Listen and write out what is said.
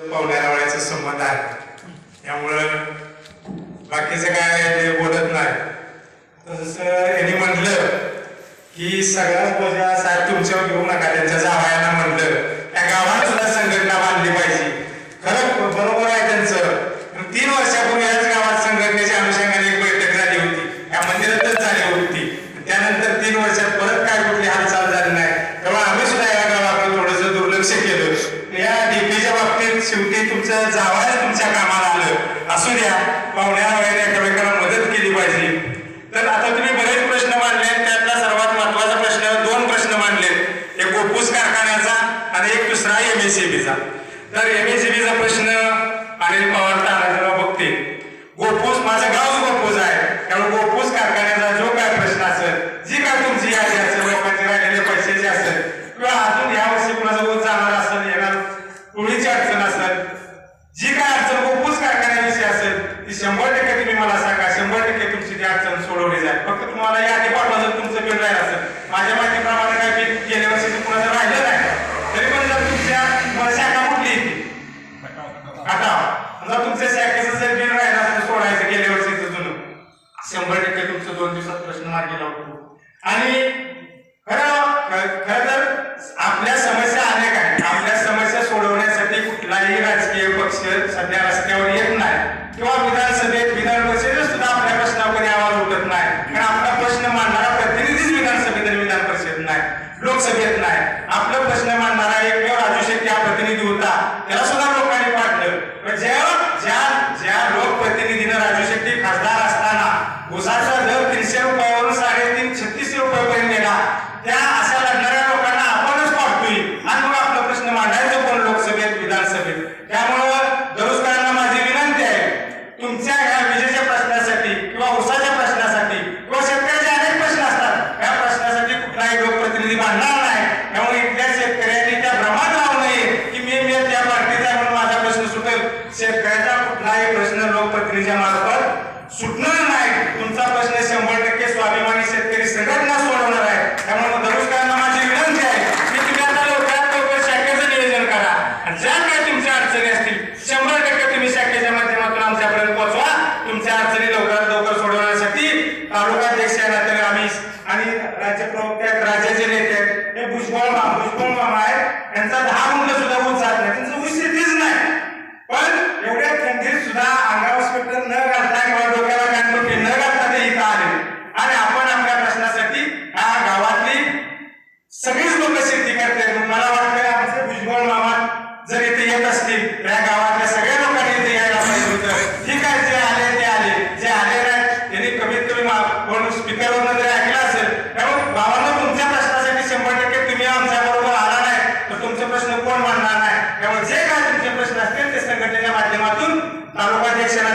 पाहुण्यारावळ्याचा संबंध आहे. त्यामुळं बाकीचं काय ते बोलत नाही. तसं यांनी म्हटलं की सगळ्याच बोजा साहेब तुमच्यावर घेऊ नका त्यांच्या जावयाला म्हटलं त्या गावात सुद्धा संघटना बांधली पाहिजे खरं बरोबर आहे त्यांचं पण तीन वर्षापूर्वी याच गावात संघटनेच्या अनुषंगाने एक बैठक झाली होती या मंदिरातच झाली होती त्यानंतर तीन वर्षात परत काय कुठली हालचाल झाली नाही तेव्हा आम्ही सुद्धा या गावाकडे थोडंसं दुर्लक्ष केलं या डीपीच्या बाबतीत शेवटी तुमचं जावायला तुमच्या कामाला आलं असू द्या पाहुण्या वगैरे एकमेकांना मदत केली पाहिजे तर आता तुम्ही बरेच प्रश्न मांडले त्यातला सर्वात महत्त्वाचा प्रश्न दोन प्रश्न मांडले एक गोपूस कारखान्याचा आणि एक दुसरा एमएससीबीचा तर एमएससीबीचा प्रश्न अनिल पवार तानाजीराव बघते गोपूस माझं गावच गोपूस आहे. त्यामुळे गोपूस कारखान्याचा जो काय प्रश्न असेल जी काय तुमची यादी असेल लोकांचे राहिलेले पैशाची असेल किंवा अजून या वर्षी कुणाचा ऊस जाणार असेल येणार टोळीची अडचण असेल जी काय अडचण गोपूस कारखान्याविषयी असेल ती शंभर टक्के तुम्ही मला सांगा. शंभर टक्के तुमची ती अडचण सोडवली जाईल. फक्त तुम्हाला यादी पाठवा जर तुमचं बिल राहिलं असेल. माझ्या माहितीप्रमाणे काय बिल गेल्या वर्षी कुणाचं राहिलं नाही तरी पण जर तुमच्या तुम्हाला शाखा कुठली येते आता जर तुमच्या शाखेचं जर बिल राहिलं असेल सोडायचं गेल्या वर्षीचं जुनं शंभर टक्के तुमचं दोन दिवसात प्रश्न मार्गी लावतो आणि खरं खरं तर आपल्या समस्या अनेक आहेत. आपल्या समस्या सोडवण्यासाठी कुठलाही राजकीय पक्ष सध्या रस्त्यावर येत नाही. किंवा विधानसभेत विधान परिषदेत सुद्धा आपल्या प्रश्नावर आवाज उठत नाही. कारण आपला प्रश्न मांडणारा प्रतिनिधीच विधानसभेत आणि विधान परिषदेत नाही. लोकसभेत नाही. आपला प्रश्न मांडणारा एकमेव राजू शेट्टी हा प्रतिनिधी होता. त्याला सुद्धा लोकांनी पाठलं. ज्या ज्या ज्या लोकप्रतिनिधीनं राजू शेट्टी खासदार असताना उसाचा दर तीनशे रुपयावरून साडेतीन छत्तीसशे रुपयापर्यंत गेला त्या अशा लढणाऱ्या लोकांना आपणच पाडतोय आणि मग आपला प्रश्न मांडायचा कोण लोकसभेत विधानसभेत त्यामुळं दरुस्करांना माझी विनंती आहे तुमच्या ह्या विजेच्या प्रश्नासाठी किंवा उसाच्या प्रश्नासाठी किंवा शेतकऱ्याचे अनेक प्रश्न असतात या प्रश्नासाठी कुठलाही लोकप्रतिनिधी नाही. त्यामुळे इथल्या शेतकऱ्यांनी त्या भ्रमात राहू नये की मी मी त्या पार्टीचा म्हणून माझा प्रश्न सुटेल. शेतकऱ्याचा कुठलाही प्रश्न लोकप्रतिनिधीच्या मार्फत सुटणार नाही. तुमचा प्रश्न शंभर टक्के स्वाभिमानी शेतकरी संघटना सोडवणार आहे. त्यामुळे दरुस्करांना माझी विनंती आहे की तुम्ही आता लवकरात लवकर शाखेचं नियोजन करा. आणि ज्या काय तुमच्या अडचणी असतील शंभर टक्के तुम्ही शाखेच्या माध्यमातून आमच्यापर्यंत पोहोचवा. तुमच्या अडचणी लवकरात लवकर सोडवण्यासाठी तालुकाध्यक्ष या नात्याने आम्ही आणि राज्य प्रवक्ते आहेत राज्याचे नेते आहेत हे भुजबळ मामा भुजबळ मामा त्यांचा दहा गुंठ सुद्धा ऊस जात नाही त्यांचं ऊस शेतीच नाही. पण एवढ्या थंडीत सुद्धा अंगावर स्वेटर न घालता किंवा डोक्याला कानटोके न घालता ते इथं आले. आणि आपण आपल्या प्रश्नासाठी ह्या गावातली सगळीच लोक शेती करते मला वाटतं आमचे भुजबळ मामा जर इथे येत असतील त्या गावात गावातल्या सगळ्या लोकांनी इथे यायला पाहिजे होतं ठीक आहे जे आले ते आले जे आले नाहीत त्यांनी कमीत कमी मा- कोण स्पीकरवरनं जरी ऐकलं असेल त्यामुळे भावांना तुमच्या प्रश्नासाठी शंभर टक्के तुम्ही आमच्या बरोबर आला नाही तर तुमचे प्रश्न कोण मांडणार नाही त्यामुळे जे काय तुमचे प्रश्न असतील ते संघटनेच्या माध्यमातून तालुकाध्यक्षांना